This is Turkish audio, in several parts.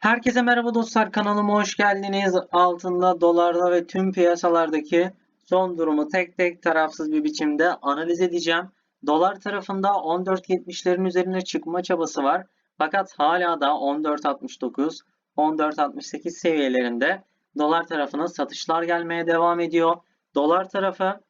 Herkese merhaba dostlar kanalıma hoş geldiniz. Altında, dolarda ve tüm piyasalardaki son durumu tek tek tarafsız bir biçimde analiz edeceğim. Dolar tarafında 14.70'lerin üzerine çıkma çabası var. Fakat hala da 14.69, 14.68 seviyelerinde dolar tarafına satışlar gelmeye devam ediyor. Dolar tarafı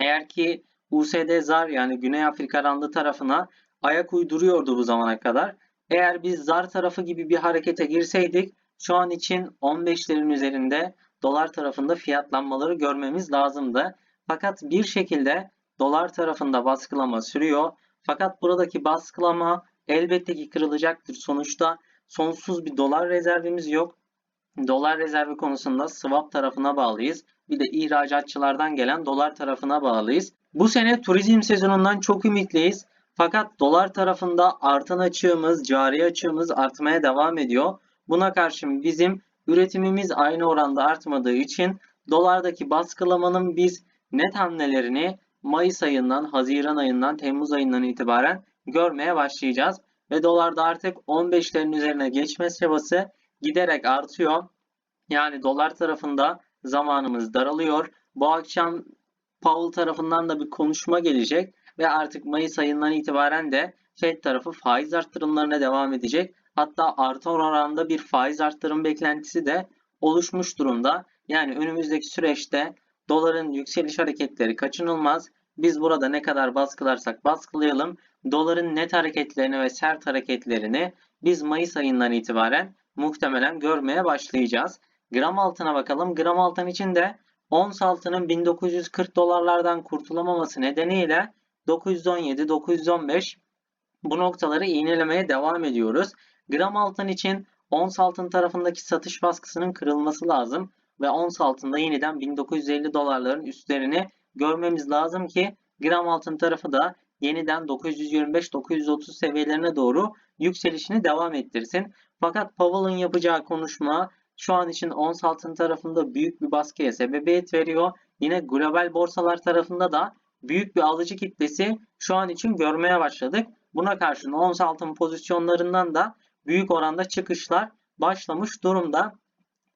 eğer ki USD ZAR yani Güney Afrika randı tarafına ayak uyduruyordu bu zamana kadar. Eğer biz zar tarafı gibi bir harekete girseydik şu an için 15'lerin üzerinde dolar tarafında fiyatlanmaları görmemiz lazımdı. Fakat bir şekilde dolar tarafında baskılama sürüyor. Fakat buradaki baskılama elbette ki kırılacaktır. Sonuçta sonsuz bir dolar rezervimiz yok. Dolar rezervi konusunda swap tarafına bağlıyız. Bir de ihracatçılardan gelen dolar tarafına bağlıyız. Bu sene turizm sezonundan çok ümitliyiz. Fakat dolar tarafında artan açığımız, cari açığımız artmaya devam ediyor. Buna karşın bizim üretimimiz aynı oranda artmadığı için dolardaki baskılamanın biz net hamlelerini Mayıs ayından, Haziran ayından, Temmuz ayından itibaren görmeye başlayacağız. Ve dolarda artık 15'lerin üzerine geçme çabası giderek artıyor. Yani dolar tarafında zamanımız daralıyor. Bu akşam Powell tarafından da bir konuşma gelecek ve artık Mayıs ayından itibaren de Fed tarafı faiz arttırımlarına devam edecek. Hatta artan oranda bir faiz arttırım beklentisi de oluşmuş durumda. Yani önümüzdeki süreçte doların yükseliş hareketleri kaçınılmaz. Biz burada ne kadar baskılarsak baskılayalım. Doların net hareketlerini ve sert hareketlerini biz Mayıs ayından itibaren muhtemelen görmeye başlayacağız. Gram altına bakalım. Gram altın için de ons altının 1940 dolarlardan kurtulamaması nedeniyle 917, 915 bu noktaları iğnelemeye devam ediyoruz. Gram altın için ons altın tarafındaki satış baskısının kırılması lazım ve ons altında yeniden 1950 dolarların üstlerini görmemiz lazım ki gram altın tarafı da yeniden 925-930 seviyelerine doğru yükselişini devam ettirsin. Fakat Powell'ın yapacağı konuşma şu an için ons altın tarafında büyük bir baskıya sebebiyet veriyor. Yine global borsalar tarafında da büyük bir alıcı kitlesi şu an için görmeye başladık. Buna karşın ons altın pozisyonlarından da büyük oranda çıkışlar başlamış durumda.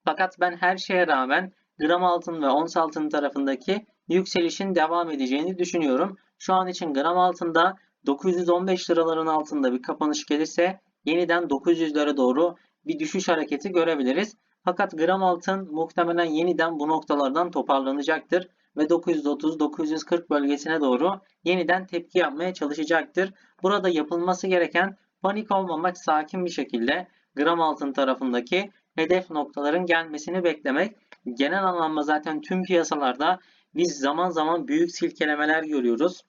Fakat ben her şeye rağmen gram altın ve ons altın tarafındaki yükselişin devam edeceğini düşünüyorum. Şu an için gram altında 915 liraların altında bir kapanış gelirse yeniden 900'lere doğru bir düşüş hareketi görebiliriz. Fakat gram altın muhtemelen yeniden bu noktalardan toparlanacaktır ve 930-940 bölgesine doğru yeniden tepki yapmaya çalışacaktır. Burada yapılması gereken panik olmamak, sakin bir şekilde gram altın tarafındaki hedef noktaların gelmesini beklemek. Genel anlamda zaten tüm piyasalarda biz zaman zaman büyük silkelemeler görüyoruz.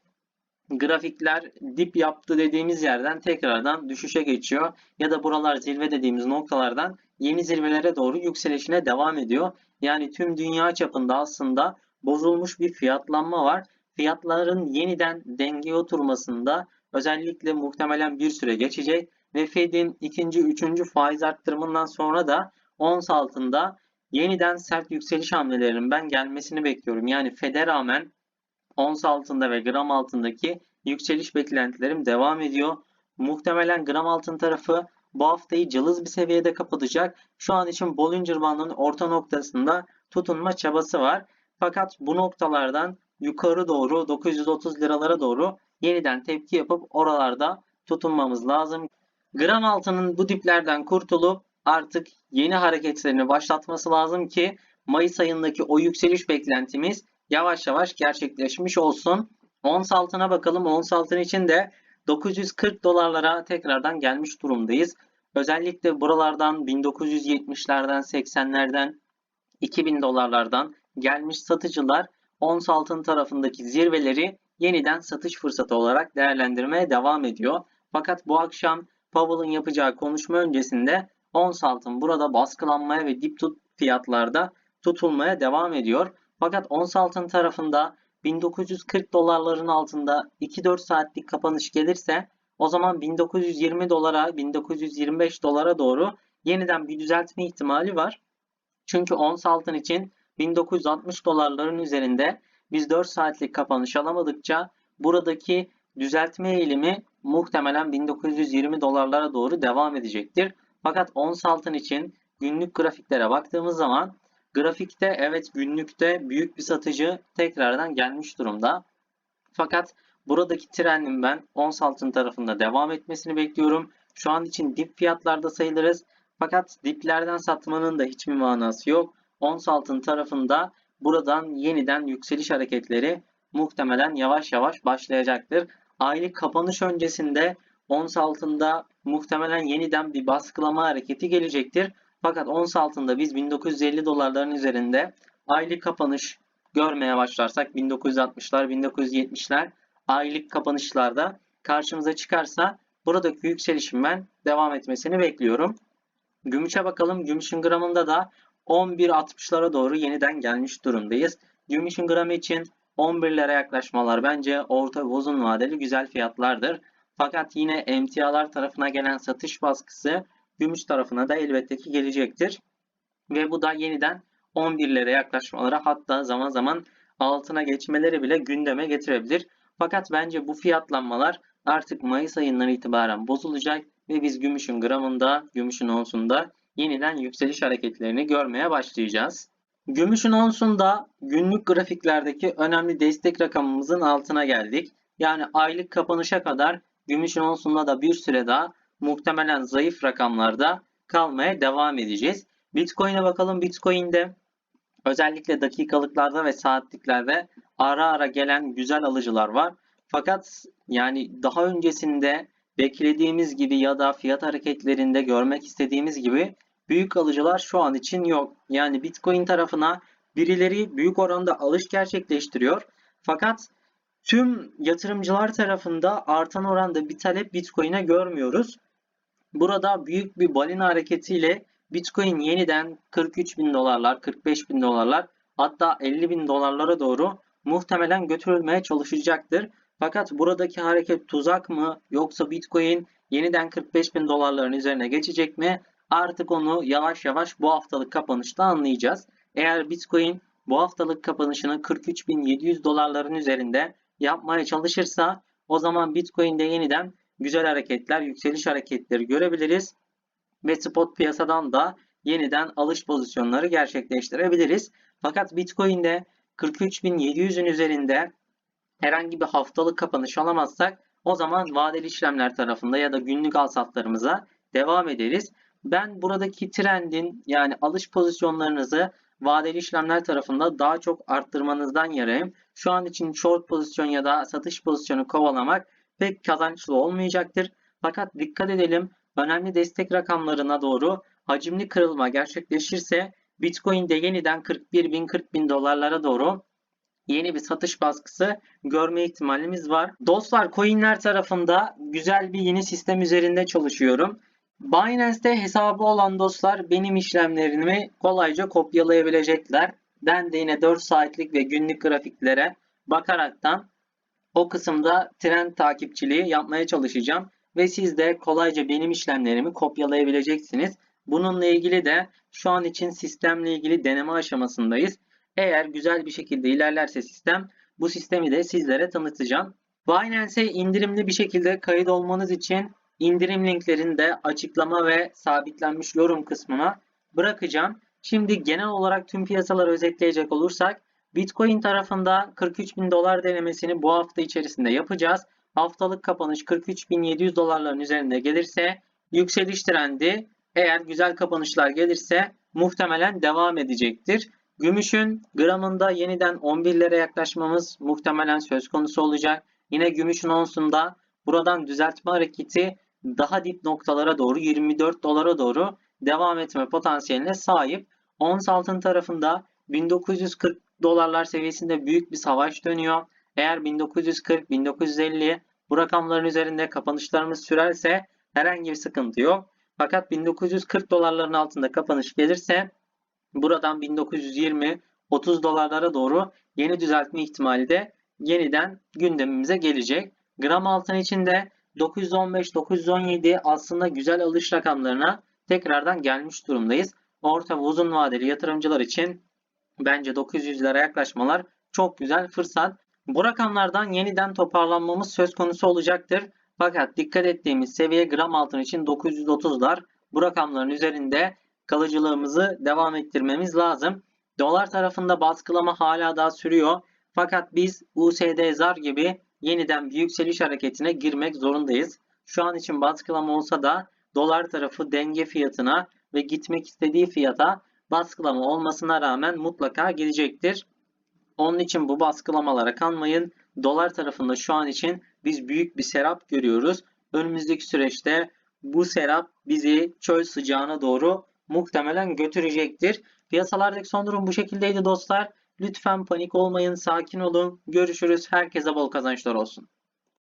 Grafikler dip yaptı dediğimiz yerden tekrardan düşüşe geçiyor. Ya da buralar zirve dediğimiz noktalardan yeni zirvelere doğru yükselişine devam ediyor. Yani tüm dünya çapında aslında bozulmuş bir fiyatlanma var. Fiyatların yeniden dengeye oturmasında özellikle muhtemelen bir süre geçecek ve Fed'in ikinci, üçüncü faiz arttırımından sonra da ons altında yeniden sert yükseliş hamlelerinin ben gelmesini bekliyorum. Yani Fed'e rağmen ons altında ve gram altındaki yükseliş beklentilerim devam ediyor. Muhtemelen gram altın tarafı bu haftayı cılız bir seviyede kapatacak. Şu an için Bollinger Bandı'nın orta noktasında tutunma çabası var. Fakat bu noktalardan yukarı doğru 930 liralara doğru yeniden tepki yapıp oralarda tutunmamız lazım. Gram altının bu diplerden kurtulup artık yeni hareketlerini başlatması lazım ki Mayıs ayındaki o yükseliş beklentimiz yavaş yavaş gerçekleşmiş olsun. Ons altına bakalım. Ons altın için de 940 dolarlara tekrardan gelmiş durumdayız. Özellikle buralardan 1970'lerden 80'lerden 2000 dolarlardan gelmiş satıcılar ons altın tarafındaki zirveleri yeniden satış fırsatı olarak değerlendirmeye devam ediyor. Fakat bu akşam Powell'ın yapacağı konuşma öncesinde ons altın burada baskılanmaya ve dip tut fiyatlarda tutulmaya devam ediyor. Fakat ons altın tarafında 1940 dolarların altında 2-4 saatlik kapanış gelirse o zaman 1920 dolara 1925 dolara doğru yeniden bir düzeltme ihtimali var. Çünkü ons altın için 1960 dolarların üzerinde biz 4 saatlik kapanış alamadıkça buradaki düzeltme eğilimi muhtemelen 1920 dolarlara doğru devam edecektir. Fakat ons altın için günlük grafiklere baktığımız zaman grafikte evet günlükte büyük bir satıcı tekrardan gelmiş durumda. Fakat buradaki trendin ben ons altın tarafında devam etmesini bekliyorum. Şu an için dip fiyatlarda sayılırız. Fakat diplerden satmanın da hiçbir manası yok. Ons altın tarafında buradan yeniden yükseliş hareketleri muhtemelen yavaş yavaş başlayacaktır. Aylık kapanış öncesinde ons altında muhtemelen yeniden bir baskılama hareketi gelecektir. Fakat ons altında biz 1950 dolarların üzerinde aylık kapanış görmeye başlarsak 1960'lar 1970'ler aylık kapanışlarda karşımıza çıkarsa buradaki yükselişin ben devam etmesini bekliyorum. Gümüşe bakalım. Gümüşün gramında da 11.60'lara doğru yeniden gelmiş durumdayız. Gümüşün gramı için 11'lere yaklaşmalar bence orta ve uzun vadeli güzel fiyatlardır. Fakat yine emtialar tarafına gelen satış baskısı gümüş tarafına da elbette ki gelecektir. Ve bu da yeniden 11'lere yaklaşmalara hatta zaman zaman altına geçmeleri bile gündeme getirebilir. Fakat bence bu fiyatlanmalar artık Mayıs ayından itibaren bozulacak ve biz gümüşün gramında, gümüşün onsunda yeniden yükseliş hareketlerini görmeye başlayacağız. Gümüşün onsunda günlük grafiklerdeki önemli destek rakamımızın altına geldik. Yani aylık kapanışa kadar gümüşün onsunda da bir süre daha muhtemelen zayıf rakamlarda kalmaya devam edeceğiz. Bitcoin'e bakalım. Bitcoin'de özellikle dakikalıklarda ve saatliklerde ara ara gelen güzel alıcılar var. Fakat yani daha öncesinde beklediğimiz gibi ya da fiyat hareketlerinde görmek istediğimiz gibi büyük alıcılar şu an için yok. Yani Bitcoin tarafına birileri büyük oranda alış gerçekleştiriyor. Fakat tüm yatırımcılar tarafında artan oranda bir talep Bitcoin'e görmüyoruz. Burada büyük bir balina hareketiyle Bitcoin yeniden 43 bin dolarlar, 45 bin dolarlar hatta 50 bin dolarlara doğru muhtemelen götürülmeye çalışacaktır. Fakat buradaki hareket tuzak mı yoksa Bitcoin yeniden 45 bin dolarların üzerine geçecek mi? Artık onu yavaş yavaş bu haftalık kapanışta anlayacağız. Eğer Bitcoin bu haftalık kapanışını 43.700 dolarların üzerinde yapmaya çalışırsa o zaman Bitcoin'de yeniden güzel hareketler, yükseliş hareketleri görebiliriz. Ve spot piyasadan da yeniden alış pozisyonları gerçekleştirebiliriz. Fakat Bitcoin'de 43.700'ün üzerinde herhangi bir haftalık kapanış alamazsak o zaman vadeli işlemler tarafında ya da günlük alsatlarımıza devam ederiz. Ben buradaki trendin yani alış pozisyonlarınızı vadeli işlemler tarafında daha çok arttırmanızdan yarayım. Şu an için short pozisyon ya da satış pozisyonu kovalamak pek kazançlı olmayacaktır. Fakat dikkat edelim önemli destek rakamlarına doğru hacimli kırılma gerçekleşirse Bitcoin'de yeniden 41 bin 40 bin dolarlara doğru yeni bir satış baskısı görme ihtimalimiz var. Dostlar coinler tarafında güzel bir yeni sistem üzerinde çalışıyorum. Binance'te hesabı olan dostlar benim işlemlerimi kolayca kopyalayabilecekler. Ben de yine 4 saatlik ve günlük grafiklere bakaraktan o kısımda trend takipçiliği yapmaya çalışacağım. Ve siz de kolayca benim işlemlerimi kopyalayabileceksiniz. Bununla ilgili de şu an için sistemle ilgili deneme aşamasındayız. Eğer güzel bir şekilde ilerlerse sistem bu sistemi de sizlere tanıtacağım. Binance'e indirimli bir şekilde kayıt olmanız için indirim linklerini de açıklama ve sabitlenmiş yorum kısmına bırakacağım. Şimdi genel olarak tüm piyasaları özetleyecek olursak Bitcoin tarafında 43 bin dolar denemesini bu hafta içerisinde yapacağız. Haftalık kapanış 43.700 dolarların üzerinde gelirse yükseliş trendi eğer güzel kapanışlar gelirse muhtemelen devam edecektir. Gümüşün gramında yeniden 11'lere yaklaşmamız muhtemelen söz konusu olacak. Yine gümüşün onsunda buradan düzeltme hareketi daha dip noktalara doğru 24 dolara doğru devam etme potansiyeline sahip. Ons altın tarafında 1940 dolarlar seviyesinde büyük bir savaş dönüyor. Eğer 1940-1950 bu rakamların üzerinde kapanışlarımız sürerse herhangi bir sıkıntı yok. Fakat 1940 dolarların altında kapanış gelirse buradan 1920 30 dolarlara doğru yeni düzeltme ihtimali de yeniden gündemimize gelecek. Gram altın içinde 915-917 aslında güzel alış rakamlarına tekrardan gelmiş durumdayız. Orta ve uzun vadeli yatırımcılar için bence 900'lere yaklaşmalar çok güzel fırsat. Bu rakamlardan yeniden toparlanmamız söz konusu olacaktır. Fakat dikkat ettiğimiz seviye gram altın için 930'lar bu rakamların üzerinde kalıcılığımızı devam ettirmemiz lazım. Dolar tarafında baskılama hala daha sürüyor. Fakat biz USD zar gibi yeniden bir yükseliş hareketine girmek zorundayız. Şu an için baskılama olsa da dolar tarafı denge fiyatına ve gitmek istediği fiyata baskılama olmasına rağmen mutlaka gelecektir. Onun için bu baskılamalara kanmayın. Dolar tarafında şu an için biz büyük bir serap görüyoruz. Önümüzdeki süreçte bu serap bizi çöl sıcağına doğru muhtemelen götürecektir. Piyasalardaki son durum bu şekildeydi dostlar. Lütfen panik olmayın, sakin olun. Görüşürüz. Herkese bol kazançlar olsun.